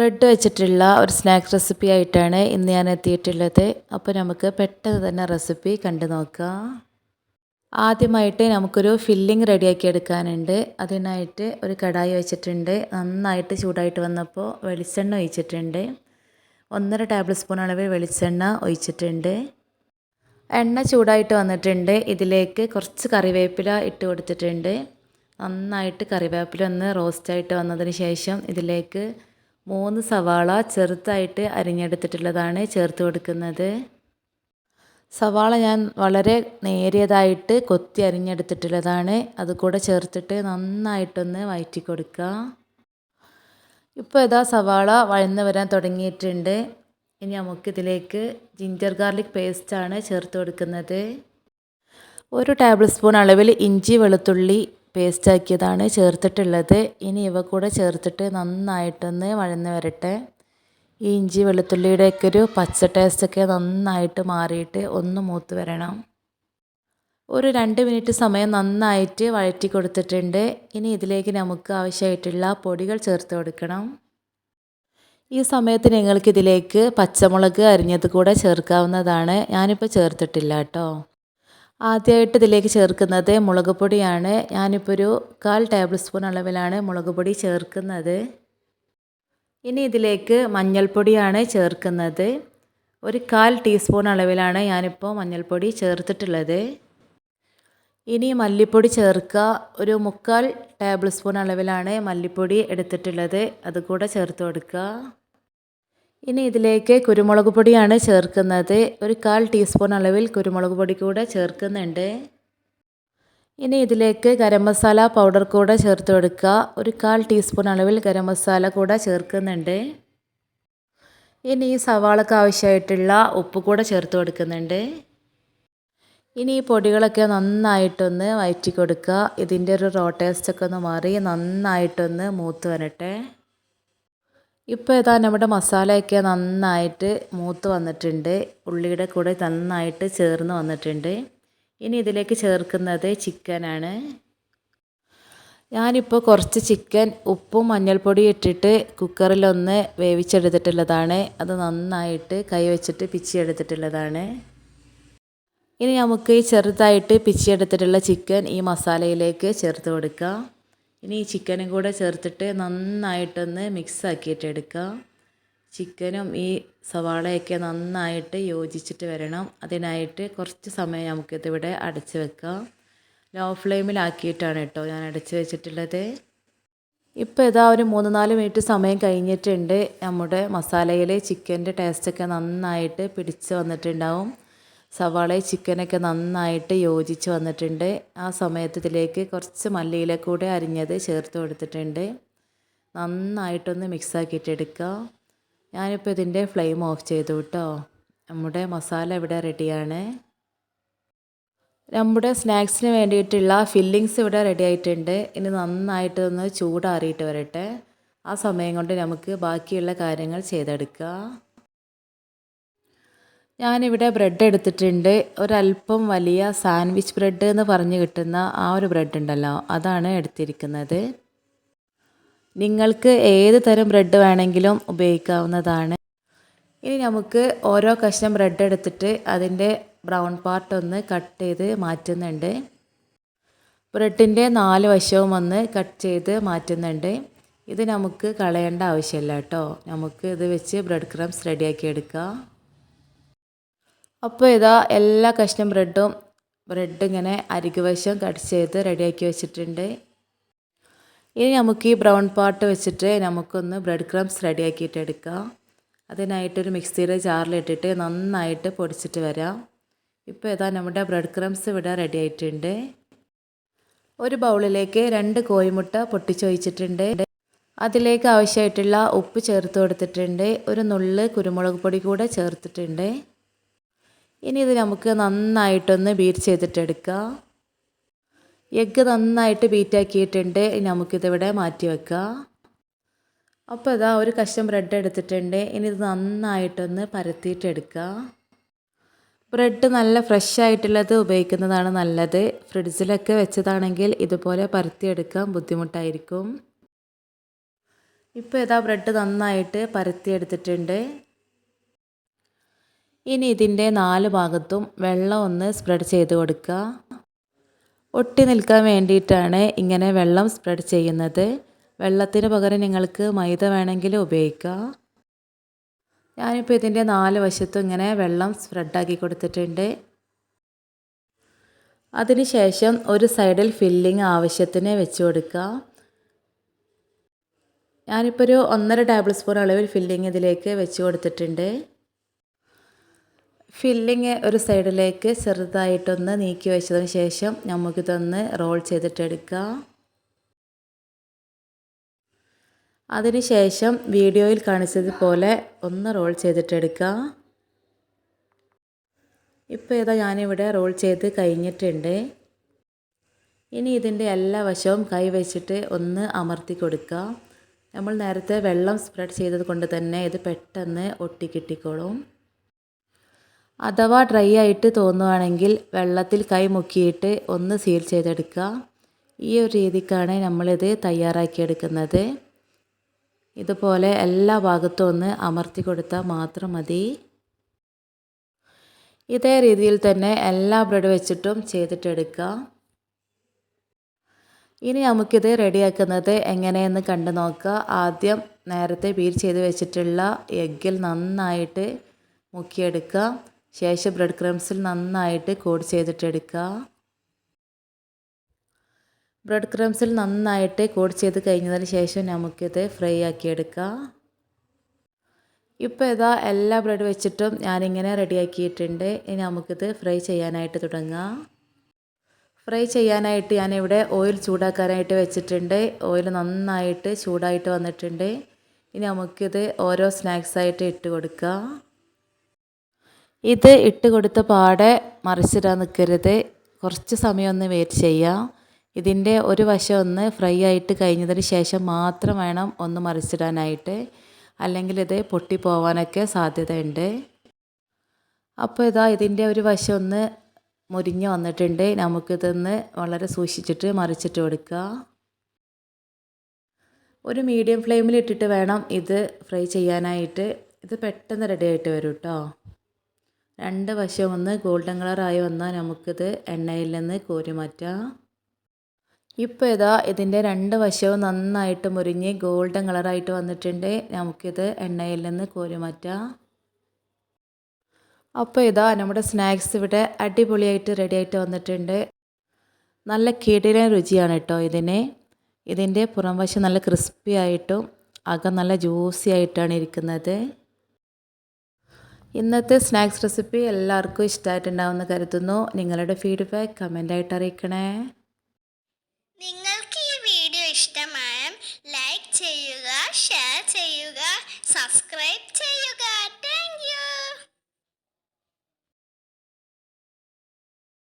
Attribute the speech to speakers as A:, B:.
A: Bread വെച്ചിട്ടുള്ള ഒരു snack recipe ആയിട്ടാണ് ഇന്ന് ഞാൻ എത്തിയിട്ടുള്ളത്. അപ്പോൾ നമുക്ക് പെട്ടെന്ന് തന്നെ റെസിപ്പി കണ്ടു നോക്കാം. ആദ്യമായിട്ട് നമുക്കൊരു ഫില്ലിംഗ് റെഡിയാക്കി എടുക്കാനുണ്ട്. അതിനായിട്ട് ഒരു കടായി വെച്ചിട്ടുണ്ട്. നന്നായിട്ട് ചൂടായിട്ട് വന്നപ്പോൾ വെളിച്ചെണ്ണ ഒഴിച്ചിട്ടുണ്ട്. ഒന്നര ടേബിൾ സ്പൂൺ അളവിൽ വെളിച്ചെണ്ണ ഒഴിച്ചിട്ടുണ്ട്. എണ്ണ ചൂടായിട്ട് വന്നിട്ടുണ്ട്. ഇതിലേക്ക് കുറച്ച് കറിവേപ്പില ഇട്ട് കൊടുത്തിട്ടുണ്ട്. നന്നായിട്ട് കറിവേപ്പില ഒന്ന് റോസ്റ്റായിട്ട് വന്നതിന് ശേഷം ഇതിലേക്ക് മൂന്ന് സവാള ചെറുതായിട്ട് അരിഞ്ഞെടുത്തിട്ടുള്ളതാണ് ചേർത്ത് കൊടുക്കുന്നത്. സവാള ഞാൻ വളരെ നേരിയതായിട്ട് കൊത്തി അരിഞ്ഞെടുത്തിട്ടുള്ളതാണ്. അതുകൂടെ ചേർത്തിട്ട് നന്നായിട്ടൊന്ന് വയറ്റി കൊടുക്കുക. ഇപ്പോൾ ഇതാ സവാള വഴന്ന് വരാൻ തുടങ്ങിയിട്ടുണ്ട്. ഇനി നമുക്കിതിലേക്ക് ജിഞ്ചർ ഗാർലിക് പേസ്റ്റാണ് ചേർത്ത് കൊടുക്കുന്നത്. ഒരു ടേബിൾ സ്പൂൺ അളവിൽ ഇഞ്ചി വെളുത്തുള്ളി പേസ്റ്റാക്കിയതാണ് ചേർത്തിട്ടുള്ളത്. ഇനി ഇവ കൂടെ ചേർത്തിട്ട് നന്നായിട്ടൊന്ന് വഴന്ന് വരട്ടെ. ഈ ഇഞ്ചി വെളുത്തുള്ളിയുടെയൊക്കെ ഒരു പച്ച ടേസ്റ്റൊക്കെ നന്നായിട്ട് മാറിയിട്ട് ഒന്ന് മൂത്ത് വരണം. ഒരു രണ്ട് മിനിറ്റ് സമയം നന്നായിട്ട് വഴറ്റി കൊടുത്തിട്ടുണ്ട്. ഇനി ഇതിലേക്ക് നമുക്ക് ആവശ്യമായിട്ടുള്ള പൊടികൾ ചേർത്ത് കൊടുക്കണം. ഈ സമയത്ത് നിങ്ങൾക്കിതിലേക്ക് പച്ചമുളക് അരിഞ്ഞത് കൂടെ ചേർക്കാവുന്നതാണ്. ഞാനിപ്പോൾ ചേർത്തിട്ടില്ല കേട്ടോ. ആദ്യമായിട്ട് ഇതിലേക്ക് ചേർക്കുന്നത് മുളക് പൊടിയാണ്. ഞാനിപ്പോൾ ഒരു കാൽ ടേബിൾ സ്പൂൺ അളവിലാണ് മുളക് പൊടി ചേർക്കുന്നത്. ഇനി ഇതിലേക്ക് മഞ്ഞൾപ്പൊടിയാണ് ചേർക്കുന്നത്. ഒരു കാൽ ടീസ്പൂൺ അളവിലാണ് ഞാനിപ്പോൾ മഞ്ഞൾപ്പൊടി ചേർത്തിട്ടുള്ളത്. ഇനി മല്ലിപ്പൊടി ചേർക്കുക. ഒരു മുക്കാൽ ടേബിൾ സ്പൂൺ അളവിലാണ് മല്ലിപ്പൊടി എടുത്തിട്ടുള്ളത്. അതുകൂടെ ചേർത്ത് കൊടുക്കുക. ഇനി ഇതിലേക്ക് കുരുമുളക് പൊടിയാണ് ചേർക്കുന്നത്. ഒരു കാൽ ടീസ്പൂൺ അളവിൽ കുരുമുളക് പൊടി കൂടെ ചേർക്കുന്നുണ്ട്. ഇനി ഇതിലേക്ക് ഗരം മസാല പൗഡർ കൂടെ ചേർത്ത് കൊടുക്കുക. ഒരു കാൽ ടീസ്പൂൺ അളവിൽ ഗരം മസാല കൂടെ ചേർക്കുന്നുണ്ട്. ഇനി ഈ സവാളക്ക് ആവശ്യമായിട്ടുള്ള ഉപ്പ് കൂടെ ചേർത്ത് കൊടുക്കുന്നുണ്ട്. ഇനി ഈ പൊടികളൊക്കെ നന്നായിട്ടൊന്ന് വയറ്റി കൊടുക്കുക ഇതിന്റെ ഒരു റോ ടേസ്റ്റൊക്കെ ഒന്ന് മാറി നന്നായിട്ടൊന്ന് മൂത്ത് വരട്ടെ. ഇപ്പോൾ ഇതാ നമ്മുടെ മസാലയൊക്കെ നന്നായിട്ട് മൂത്ത് വന്നിട്ടുണ്ട്. ഉള്ളിയുടെ കൂടെ നന്നായിട്ട് ചേർന്ന് വന്നിട്ടുണ്ട്. ഇനി ഇതിലേക്ക് ചേർക്കുന്നത് ചിക്കനാണ് ഞാനിപ്പോൾ കുറച്ച് ചിക്കൻ ഉപ്പും മഞ്ഞൾപ്പൊടി ഇട്ടിട്ട് കുക്കറിലൊന്ന് വേവിച്ചെടുത്തിട്ടുള്ളതാണ്. അത് നന്നായിട്ട് കൈ വെച്ചിട്ട് പിച്ചിയെടുത്തിട്ടുള്ളതാണ്. ഇനി നമുക്ക് ചെറുതായിട്ട് പിച്ചിയെടുത്തിട്ടുള്ള ചിക്കൻ ഈ മസാലയിലേക്ക് ചേർത്ത് കൊടുക്കാം. ഇനി ഈ ചിക്കനും കൂടെ ചേർത്തിട്ട് നന്നായിട്ടൊന്ന് മിക്സ് ആക്കിയിട്ട് എടുക്കുക. ചിക്കനും ഈ സവാളയൊക്കെ നന്നായിട്ട് യോജിച്ചിട്ട് വരണം. അതിനായിട്ട് കുറച്ച് സമയം നമുക്കിതിവിടെ അടച്ച് വെക്കാം. ലോ ഫ്ലെയിമിലാക്കിയിട്ടാണ് കേട്ടോ ഞാൻ അടച്ച് വെച്ചിട്ടുള്ളത്. ഇപ്പോൾ ഇതാ ഒരു മൂന്ന് നാല് മിനിറ്റ് സമയം കഴിഞ്ഞിട്ടുണ്ട്. നമ്മുടെ മസാലയിൽ ചിക്കന്റെ ടേസ്റ്റൊക്കെ നന്നായിട്ട് പിടിച്ച് വന്നിട്ടുണ്ടാവും. സവാള ചിക്കനൊക്കെ നന്നായിട്ട് യോജിച്ച് വന്നിട്ടുണ്ട്. ആ സമയത്ത് ഇതിലേക്ക് കുറച്ച് മല്ലിയില കൂടെ അരിഞ്ഞത് ചേർത്ത് കൊടുത്തിട്ടുണ്ട്. നന്നായിട്ടൊന്ന് മിക്സ് ആക്കിയിട്ട് എടുക്കുക. ഞാനിപ്പോൾ ഇതിന്റെ ഫ്ലെയിം ഓഫ് ചെയ്തു കേട്ടോ നമ്മുടെ മസാല ഇവിടെ റെഡിയാണ് നമ്മുടെ സ്നാക്സിന് വേണ്ടിയിട്ടുള്ള ഫില്ലിങ്സ് ഇവിടെ റെഡി ആയിട്ടുണ്ട്. ഇനി നന്നായിട്ടൊന്ന് ചൂടാറിയിട്ട് വരട്ടെ. ആ സമയം കൊണ്ട് നമുക്ക് ബാക്കിയുള്ള കാര്യങ്ങൾ ചെയ്തെടുക്കുക ഞാനിവിടെ ബ്രെഡ് എടുത്തിട്ടുണ്ട്. ഒരല്പം വലിയ സാൻഡ്വിച്ച് ബ്രെഡ് എന്ന് പറഞ്ഞ് കിട്ടുന്ന ആ ഒരു ബ്രെഡ് ഉണ്ടല്ലോ അതാണ് എടുത്തിരിക്കുന്നത്. നിങ്ങൾക്ക് ഏത് തരം ബ്രെഡ് വേണമെങ്കിലും ഉപയോഗിക്കാവുന്നതാണ്. ഇനി നമുക്ക് ഓരോ കഷ്ണം ബ്രെഡ് എടുത്തിട്ട് അതിന്റെ ബ്രൗൺ പാർട്ട് ഒന്ന് കട്ട് ചെയ്ത് മാറ്റുന്നുണ്ട്. ബ്രെഡിന്റെ നാല് വശവും ഒന്ന് കട്ട് ചെയ്ത് മാറ്റുന്നുണ്ട്. ഇത് നമുക്ക് കളയേണ്ട ആവശ്യമില്ല കേട്ടോ. നമുക്ക് ഇത് വെച്ച് ബ്രെഡ് ക്രംസ് റെഡിയാക്കി എടുക്കാം. അപ്പോൾ ഇതാ എല്ലാ കഷ്ണം ബ്രെഡും ബ്രെഡ് ഇങ്ങനെ അരികുവശം കട്ട് ചെയ്ത് റെഡിയാക്കി വെച്ചിട്ടുണ്ട്. ഇനി നമുക്ക് ഈ ബ്രൗൺ പാട്ട് വെച്ചിട്ട് നമുക്കൊന്ന് ബ്രെഡ് ക്രംസ് റെഡിയാക്കിയിട്ട് എടുക്കാം. അതിനായിട്ടൊരു മിക്സിയുടെ ജാറിലിട്ടിട്ട് നന്നായിട്ട് പൊടിച്ചിട്ട് വരാം. ഇപ്പോൾ ഇതാ നമ്മുടെ ബ്രെഡ് ക്രംസ് ഇവിടെ റെഡി ആയിട്ടുണ്ട്. ഒരു ബൗളിലേക്ക് രണ്ട് കോഴിമുട്ട പൊട്ടിച്ചൊഴിച്ചിട്ടുണ്ട് അതിലേക്ക് ആവശ്യമായിട്ടുള്ള ഉപ്പ് ചേർത്ത് കൊടുത്തിട്ടുണ്ട്. ഒരു നുള്ള് കുരുമുളക് പൊടി കൂടെ ചേർത്തിട്ടുണ്ട്. ഇനി ഇത് നമുക്ക് നന്നായിട്ടൊന്ന് ബീറ്റ് ചെയ്തിട്ടെടുക്കാം. എഗ്ഗ് നന്നായിട്ട് ബീറ്റാക്കിയിട്ടുണ്ട് ഇനി നമുക്കിതിവിടെ മാറ്റി വെക്കാം. അപ്പോൾ ഇതാ ഒരു കഷ്ണം ബ്രെഡ് എടുത്തിട്ടുണ്ട്. ഇനി ഇത് നന്നായിട്ടൊന്ന് പരത്തിയിട്ടെടുക്കാം. ബ്രെഡ് നല്ല ഫ്രഷ് ആയിട്ടുള്ളത് ഉപയോഗിക്കുന്നതാണ് നല്ലത്. ഫ്രിഡ്ജിലൊക്കെ വെച്ചതാണെങ്കിൽ ഇതുപോലെ പരത്തിയെടുക്കാൻ ബുദ്ധിമുട്ടായിരിക്കും. ഇപ്പോൾ ഇതാ ബ്രെഡ് നന്നായിട്ട് പരത്തിയെടുത്തിട്ടുണ്ട്. ഇനി ഇതിന്റെ നാല് ഭാഗത്തും വെള്ളം ഒന്ന് സ്പ്രെഡ് ചെയ്ത് കൊടുക്കുക. ഒട്ടി നിൽക്കാൻ വേണ്ടിയിട്ടാണ് ഇങ്ങനെ വെള്ളം സ്പ്രെഡ് ചെയ്യുന്നത്. വെള്ളത്തിന് പകരം നിങ്ങൾക്ക് മൈദ വേണമെങ്കിൽ ഉപയോഗിക്കാം. ഞാനിപ്പോൾ ഇതിന്റെ നാല് വശത്തും ഇങ്ങനെ വെള്ളം സ്പ്രെഡാക്കി കൊടുത്തിട്ടുണ്ട്. അതിനുശേഷം ഒരു സൈഡിൽ ഫില്ലിങ് ആവശ്യത്തിന് വെച്ച് കൊടുക്കുക. ഞാനിപ്പോൾ ഒരു ഒന്നര ടേബിൾ സ്പൂൺ അളവിൽ ഫില്ലിങ് ഇതിലേക്ക് വെച്ച് കൊടുത്തിട്ടുണ്ട്. ഫില്ലിങ് ഒരു സൈഡിലേക്ക് ചെറുതായിട്ടൊന്ന് നീക്കി വെച്ചതിന് ശേഷം നമുക്കിതൊന്ന് റോൾ ചെയ്തിട്ടെടുക്കാം. അതിനുശേഷം വീഡിയോയിൽ കാണിച്ചതുപോലെ ഒന്ന് റോൾ ചെയ്തിട്ടെടുക്കാം. ഇപ്പോൾ ഇതാ ഞാനിവിടെ റോൾ ചെയ്ത് കഴിഞ്ഞിട്ടുണ്ട്. ഇനി ഇതിന്റെ എല്ലാ വശവും കൈ വെച്ചിട്ട് ഒന്ന് അമർത്തി കൊടുക്കുക നമ്മൾ നേരത്തെ വെള്ളം സ്പ്രെഡ് ചെയ്തത് കൊണ്ട് തന്നെ ഇത് പെട്ടെന്ന് ഒട്ടിക്കിട്ടിക്കോളും. അഥവാ ഡ്രൈ ആയിട്ട് തോന്നുവാണെങ്കിൽ വെള്ളത്തിൽ കൈ മുക്കിയിട്ട് ഒന്ന് സീൽ ചെയ്തെടുക്കുക. ഈ ഒരു രീതിക്കാണ് നമ്മളിത് തയ്യാറാക്കിയെടുക്കുന്നത്. ഇതുപോലെ എല്ലാ ഭാഗത്തും ഒന്ന് അമർത്തി കൊടുത്താൽ മാത്രം മതി. ഇതേ രീതിയിൽ തന്നെ എല്ലാ ബ്രെഡ് വെച്ചിട്ടും ചെയ്തിട്ടെടുക്കുക. ഇനി നമുക്കിത് റെഡിയാക്കുന്നത് എങ്ങനെയെന്ന് കണ്ടു നോക്കുക. ആദ്യം നേരത്തെ ബീറ്റ് ചെയ്ത് വെച്ചിട്ടുള്ള എഗ്ഗിൽ നന്നായിട്ട് മുക്കിയെടുക്കുക. ശേഷം ബ്രെഡ് ക്രംസിൽ നന്നായിട്ട് കോഡ് ചെയ്തിട്ടെടുക്കുക ബ്രെഡ് ക്രംസിൽ നന്നായിട്ട് കോട്ട് ചെയ്ത് കഴിഞ്ഞതിന് ശേഷം നമുക്കിത് ഫ്രൈ ആക്കിയെടുക്കാം ഇപ്പോൾ ഇതാ എല്ലാ ബ്രെഡ് വെച്ചിട്ടും ഞാനിങ്ങനെ റെഡിയാക്കിയിട്ടുണ്ട് ഇനി നമുക്കിത് ഫ്രൈ ചെയ്യാനായിട്ട് തുടങ്ങാം. ഫ്രൈ ചെയ്യാനായിട്ട് ഞാനിവിടെ ഓയിൽ ചൂടാക്കാനായിട്ട് വെച്ചിട്ടുണ്ട്. ഓയിൽ നന്നായിട്ട് ചൂടായിട്ട് വന്നിട്ടുണ്ട്. ഇനി നമുക്കിത് ഓരോ സ്നാക്സായിട്ട് ഇട്ട് കൊടുക്കാം. ഇത് ഇട്ട് കൊടുത്ത പാടെ മറിച്ചിടാൻ നിൽക്കരുത് കുറച്ച് സമയം ഒന്ന് വെയിറ്റ് ചെയ്യാം. ഇതിന്റെ ഒരു വശം ഒന്ന് ഫ്രൈ ആയിട്ട് കഴിഞ്ഞതിന് ശേഷം മാത്രം വേണം ഒന്ന് മറിച്ചിടാനായിട്ട്. അല്ലെങ്കിൽ ഇത് പൊട്ടിപ്പോവാനൊക്കെ സാധ്യതയുണ്ട്. അപ്പോൾ ഇതാ ഇതിന്റെ ഒരു വശം ഒന്ന് മുരിഞ്ഞ് വന്നിട്ടുണ്ട്. നമുക്കിതൊന്ന് വളരെ സൂക്ഷിച്ചിട്ട് മറിച്ചിട്ട് കൊടുക്കുക. ഒരു മീഡിയം ഫ്ലെയിമിൽ ഇട്ടിട്ട് വേണം ഇത് ഫ്രൈ ചെയ്യാനായിട്ട്. ഇത് പെട്ടെന്ന് റെഡി ആയിട്ട് വരും കേട്ടോ രണ്ട് വശം ഒന്ന് ഗോൾഡൻ കളറായി വന്നാൽ നമുക്കിത് എണ്ണയിൽ നിന്ന് കോരി മാറ്റാം. ഇപ്പോൾ ഇതാ ഇതിന്റെ രണ്ട് വശവും നന്നായിട്ട് മുരിഞ്ഞ് ഗോൾഡൻ കളറായിട്ട് വന്നിട്ടുണ്ട്. നമുക്കിത് എണ്ണയിൽ നിന്ന് കോരി മാറ്റാം. അപ്പോൾ ഇതാ നമ്മുടെ സ്നാക്സ് ഇവിടെ അടിപൊളിയായിട്ട് റെഡിയായിട്ട് വന്നിട്ടുണ്ട്. നല്ല കിടിലൻ രുചിയാണ് കേട്ടോ ഇതിന്. ഇതിന്റെ പുറം വശം നല്ല ക്രിസ്പി ആയിട്ടും അകം നല്ല ജ്യൂസി ആയിട്ടാണ് ഇരിക്കുന്നത്. ഇന്നത്തെ സ്നാക്സ് റെസിപ്പി എല്ലാവർക്കും ഇഷ്ടമായിട്ടുണ്ടാവുമെന്ന് കരുതുന്നു. നിങ്ങളുടെ ഫീഡ്ബാക്ക് കമന്റായിട്ട് അറിയിക്കണേ.
B: നിങ്ങൾക്ക്